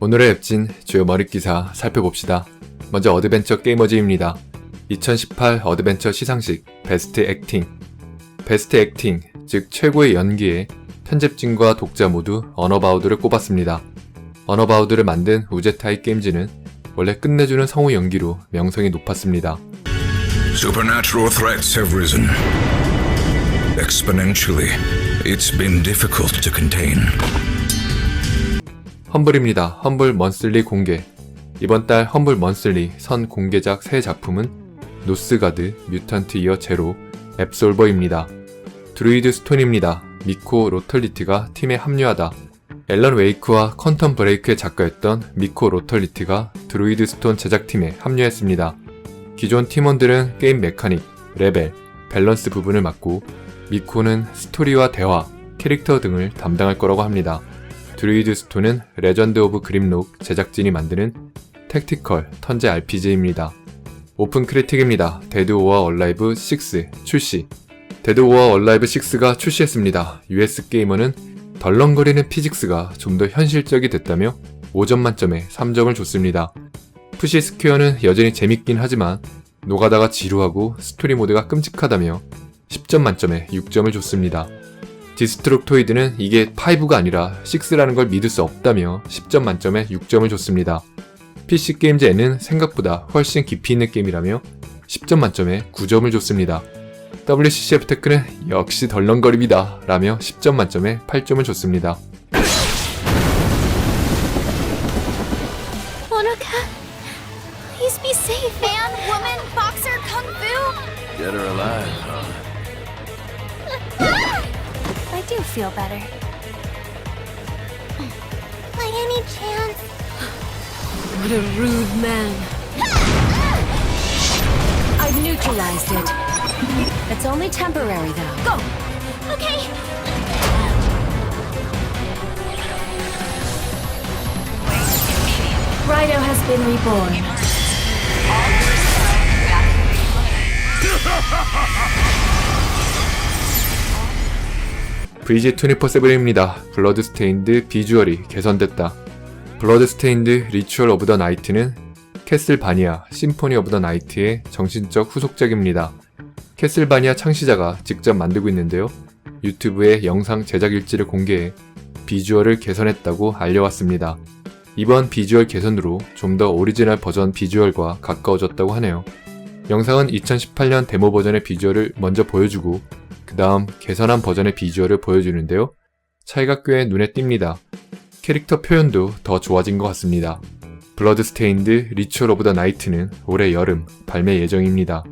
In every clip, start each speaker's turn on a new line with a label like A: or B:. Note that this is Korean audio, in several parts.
A: 오늘의 앱진 주요 머릿 기사 살펴봅시다. 먼저 어드벤처 게이머즈입니다. 2018 어드벤처 시상식 베스트 액팅 베스트 액팅, 즉 최고의 연기에 편집진과 독자 모두 언어바우드를 꼽았습니다. 언어바우드를 만든 우제타이 게임즈는 원래 끝내주는 성우 연기로 명성이 높았습니다.
B: Supernatural threats have risen. Exponentially, it's been difficult to contain.
A: 험블입니다. 험블 먼슬리 공개. 이번 달 험블 먼슬리 선 공개작 새 작품은 노스가드, 뮤턴트 이어 제로, 앱솔버입니다. 드루이드 스톤입니다. 미코 로털리티가 팀에 합류하다. 앨런 웨이크와 컨텀 브레이크의 작가였던 미코 로털리티가 드루이드 스톤 제작팀에 합류했습니다. 기존 팀원들은 게임 메카닉, 레벨, 밸런스 부분을 맡고 미코는 스토리와 대화, 캐릭터 등을 담당할 거라고 합니다. 드루이드 스톤은 레전드 오브 그림록 제작진이 만드는 택티컬 턴제 RPG입니다. 오픈 크리틱입니다. 데드 오어 얼라이브 6 출시. 데드 오어 얼라이브 6가 출시했습니다. US 게이머는 덜렁거리는 피직스가 좀 더 현실적이 됐다며 5점 만점에 3점을 줬습니다. 푸시 스퀘어는 여전히 재밌긴 하지만 노가다가 지루하고 스토리 모드가 끔찍하다며 10점 만점에 6점을 줬습니다. 디스트록토이드는 이게 5가 아니라 6라는 걸 믿을 수 없다며 10점 만점에 6점을 줬습니다. PC 게임즈에는 생각보다 훨씬 깊이 있는 게임이라며 10점 만점에 9점을 줬습니다. WCCF 테크는 역시 덜렁거립니다 라며 10점 만점에 8점을 줬습니다.
C: Monoka, do feel better. By any chance,
D: What a rude man. I've neutralized it. It's only temporary, though. Go!
C: okay.
D: Rhino has been reborn.
A: VG24-7입니다. 블러드스테인드 비주얼이 개선됐다. 블러드스테인드 리추얼 오브 더 나이트는 캐슬바니아 심포니 오브 더 나이트의 정신적 후속작입니다. 캐슬바니아 창시자가 직접 만들고 있는데요. 유튜브에 영상 제작 일지를 공개해 비주얼을 개선했다고 알려왔습니다. 이번 비주얼 개선으로 좀 더 오리지널 버전 비주얼과 가까워졌다고 하네요. 영상은 2018년 데모 버전의 비주얼을 먼저 보여주고 그 다음 개선한 버전의 비주얼을 보여주는데요. 차이가 꽤 눈에 띕니다. 캐릭터 표현도 더 좋아진 것 같습니다. 블러드스테인드 리추얼 오브 더 나이트는 올해 여름 발매 예정입니다.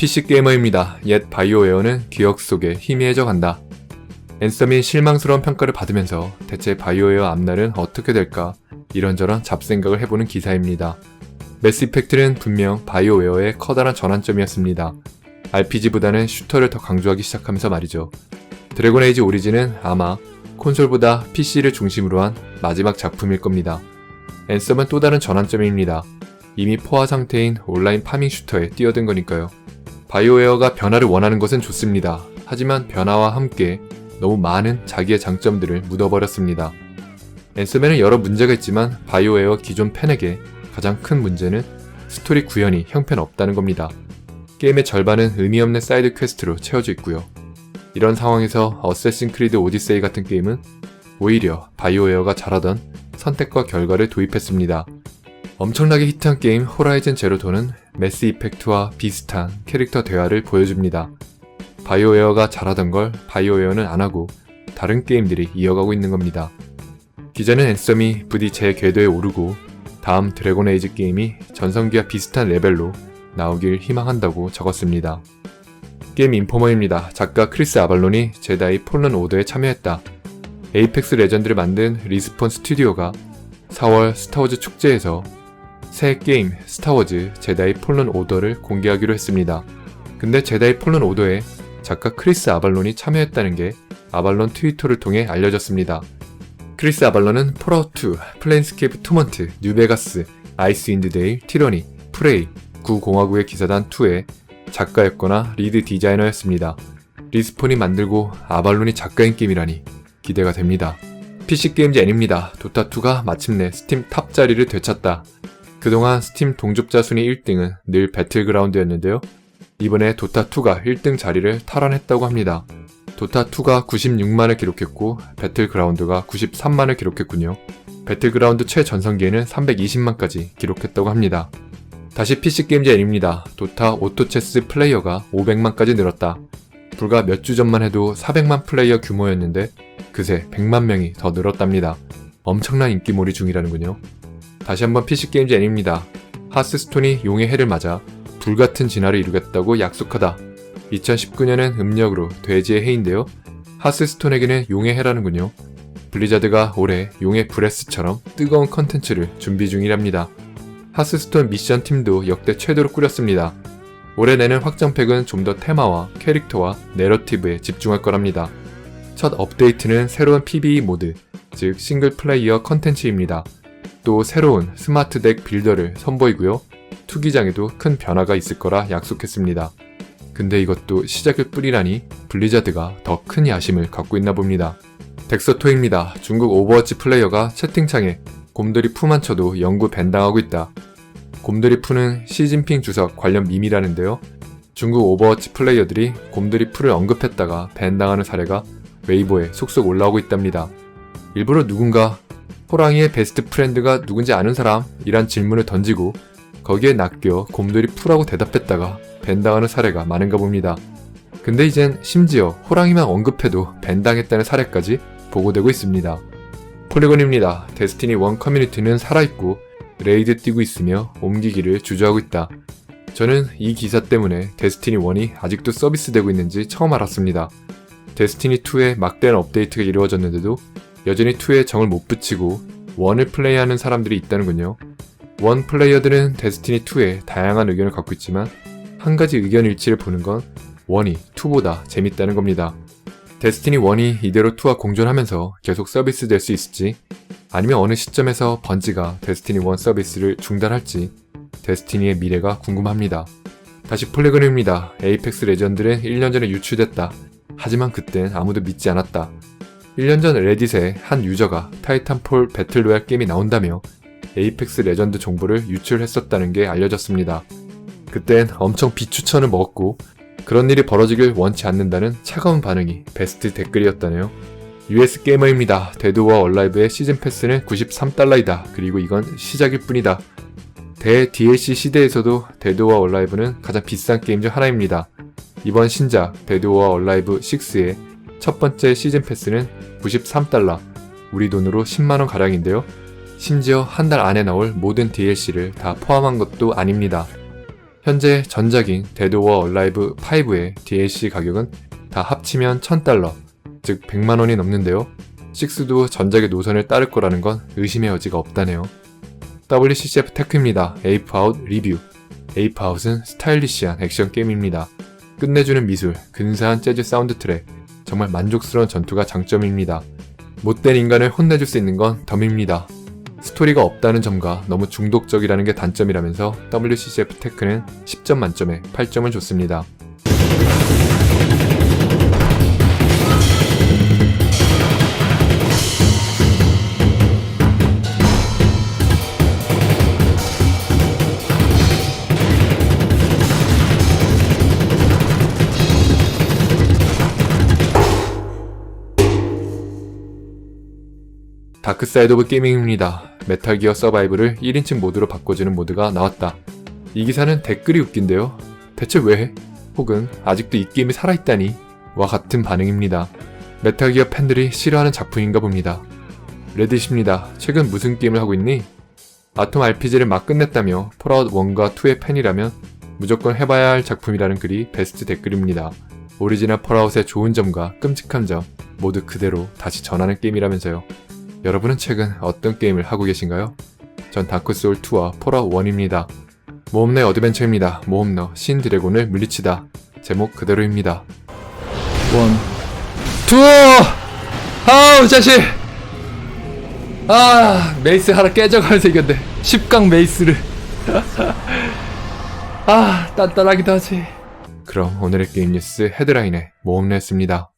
A: PC 게이머입니다. 옛 바이오웨어는 기억 속에 희미해져 간다. 앤썸이 실망스러운 평가를 받으면서 대체 바이오웨어 앞날은 어떻게 될까 이런저런 잡생각을 해보는 기사입니다. 매스 이펙트는 분명 바이오웨어의 커다란 전환점이었습니다. RPG보다는 슈터를 더 강조하기 시작하면서 말이죠. 드래곤 에이지 오리진은 아마 콘솔보다 PC를 중심으로 한 마지막 작품일 겁니다. 앤썸은 또 다른 전환점입니다. 이미 포화 상태인 온라인 파밍 슈터에 뛰어든 거니까요. 바이오웨어가 변화를 원하는 것은 좋습니다. 하지만 변화와 함께 너무 많은 자기의 장점들을 묻어버렸습니다. 앤썸에는 여러 문제가 있지만 바이오웨어 기존 팬에게 가장 큰 문제는 스토리 구현이 형편없다는 겁니다. 게임의 절반은 의미 없는 사이드 퀘스트로 채워져 있고요. 이런 상황에서 어쌔신 크리드 오디세이 같은 게임은 오히려 바이오웨어가 잘하던 선택과 결과를 도입했습니다. 엄청나게 히트한 게임 호라이즌 제로도는 매스 이펙트와 비슷한 캐릭터 대화를 보여줍니다. 바이오웨어가 잘하던 걸 바이오웨어는 안 하고 다른 게임들이 이어가고 있는 겁니다. 기자는 앤썸이 부디 제 궤도에 오르고 다음 드래곤 에이즈 게임이 전성기와 비슷한 레벨로 나오길 희망한다고 적었습니다. 게임 인포머입니다. 작가 크리스 아발론이 제다이 폴런 오더에 참여했다. 에이펙스 레전드를 만든 리스폰 스튜디오가 4월 스타워즈 축제에서 새 게임 스타워즈 제다이 폴런 오더를 공개하기로 했습니다. 근데 제다이 폴런 오더에 작가 크리스 아발론이 참여했다는 게 아발론 트위터를 통해 알려졌습니다. 크리스 아발론은 폴아웃2, 플랜스케이프 투먼트, 뉴베가스, 아이스윈드 데일, 티러니, 프레이, 구공화국의 기사단 2의 작가였거나 리드 디자이너였습니다. 리스폰이 만들고 아발론이 작가인 게임이라니 기대가 됩니다. PC게임즈 N입니다. 도타2가 마침내 스팀 탑 자리를 되찾다. 그동안 스팀 동접자 순위 1등은 늘 배틀그라운드였는데요. 이번에 도타2가 1등 자리를 탈환했다고 합니다. 도타2가 96만을 기록했고 배틀그라운드가 93만을 기록했군요. 배틀그라운드 최전성기에는 320만까지 기록했다고 합니다. 다시 PC게임즈 N입니다. 도타 오토체스 플레이어가 500만까지 늘었다. 불과 몇 주 전만 해도 400만 플레이어 규모였는데 그새 100만 명이 더 늘었답니다. 엄청난 인기몰이 중이라는군요. 다시 한번 PC게임즈 N입니다. 하스스톤이 용의 해를 맞아 불같은 진화를 이루겠다고 약속하다. 2019년엔 음력으로 돼지의 해인데요. 하스스톤에게는 용의 해라는군요. 블리자드가 올해 용의 브레스처럼 뜨거운 컨텐츠를 준비 중이랍니다. 하스스톤 미션 팀도 역대 최대로 꾸렸습니다. 올해 내는 확장팩은 좀 더 테마와 캐릭터와 내러티브에 집중할 거랍니다. 첫 업데이트는 새로운 PVE 모드, 즉 싱글 플레이어 컨텐츠입니다. 또 새로운 스마트 덱 빌더를 선보이고요. 투기장에도 큰 변화가 있을 거라 약속했습니다. 근데 이것도 시작일 뿐이라니 블리자드가 더 큰 야심을 갖고 있나 봅니다. 덱서토입니다. 중국 오버워치 플레이어가 채팅창에 곰돌이 푸만 쳐도 영구 밴당하고 있다. 곰돌이 푸는 시진핑 주석 관련 밈이라는데요. 중국 오버워치 플레이어들이 곰돌이 푸를 언급했다가 밴당하는 사례가 웨이보에 속속 올라오고 있답니다. 일부러 누군가 호랑이의 베스트 프렌드가 누군지 아는 사람? 이란 질문을 던지고 거기에 낚여 곰돌이 푸라고 대답했다가 밴당하는 사례가 많은가 봅니다. 근데 이젠 심지어 호랑이만 언급해도 밴당했다는 사례까지 보고되고 있습니다. 폴리곤입니다. 데스티니 1 커뮤니티는 살아있고 레이드 뛰고 있으며 옮기기를 주저하고 있다. 저는 이 기사 때문에 데스티니 1이 아직도 서비스되고 있는지 처음 알았습니다. 데스티니 2의 막대한 업데이트가 이루어졌는데도 여전히 2에 정을 못 붙이고 1을 플레이하는 사람들이 있다는군요. 1 플레이어들은 데스티니 2에 다양한 의견을 갖고 있지만 한 가지 의견 일치를 보는 건 1이 2보다 재밌다는 겁니다. 데스티니 1이 이대로 2와 공존하면서 계속 서비스 될 수 있을지 아니면 어느 시점에서 번지가 데스티니 1 서비스를 중단할지 데스티니의 미래가 궁금합니다. 다시 폴리곤입니다. 에이펙스 레전드는 1년 전에 유출됐다. 하지만 그땐 아무도 믿지 않았다. 1년 전 레딧에 한 유저가 타이탄폴 배틀로얄 게임이 나온다며 에이펙스 레전드 정보를 유출했었다는 게 알려졌습니다. 그땐 엄청 비추천을 먹었고 그런 일이 벌어지길 원치 않는다는 차가운 반응이 베스트 댓글이었다네요. US 게이머입니다. 데드와 얼라이브의 시즌 패스는 93달러이다. 그리고 이건 시작일 뿐이다. 대 DLC 시대에서도 데드와 얼라이브는 가장 비싼 게임 중 하나입니다. 이번 신작 데드와 얼라이브 6의 첫 번째 시즌 패스는 93달러, 우리 돈으로 10만원 가량인데요. 심지어 한 달 안에 나올 모든 DLC를 다 포함한 것도 아닙니다. 현재 전작인 데드 워 얼라이브 5의 DLC 가격은 다 합치면 1000달러, 즉 100만원이 넘는데요. 6도 전작의 노선을 따를 거라는 건 의심의 여지가 없다네요. WCCF 테크입니다. 에이프아웃 리뷰. 에이프아웃은 스타일리시한 액션 게임입니다. 끝내주는 미술, 근사한 재즈 사운드 트랙, 정말 만족스러운 전투가 장점입니다. 못된 인간을 혼내줄 수 있는 건 덤입니다. 스토리가 없다는 점과 너무 중독적이라는 게 단점이라면서 WCCF 테크는 10점 만점에 8점을 줬습니다. 다크사이드 오브 게이밍입니다. 메탈 기어 서바이브를 1인칭 모드로 바꿔주는 모드가 나왔다. 이 기사는 댓글이 웃긴데요. 대체 왜 해? 혹은 아직도 이 게임이 살아있다니 와 같은 반응입니다. 메탈기어 팬들이 싫어하는 작품인가 봅니다. 레딧입니다. 최근 무슨 게임을 하고 있니? 아톰 RPG를 막 끝냈다며 폴아웃 1과 2의 팬이라면 무조건 해봐야 할 작품이라는 글이 베스트 댓글입니다. 오리지널 폴아웃의 좋은 점과 끔찍한 점 모두 그대로 다시 전하는 게임이라면서요. 여러분은 최근 어떤 게임을 하고 계신가요? 전 다크소울 2와 폴아웃 1입니다. 모험 내 어드벤처입니다. 모험너 신 드래곤을 물리치다. 제목 그대로입니다. 원, 투! 아우 자식! 아 메이스 하나 깨져가면서 이겼네. 10강 메이스를. 아 단단하기도 하지. 그럼 오늘의 게임 뉴스 헤드라인에 모험냈습니다.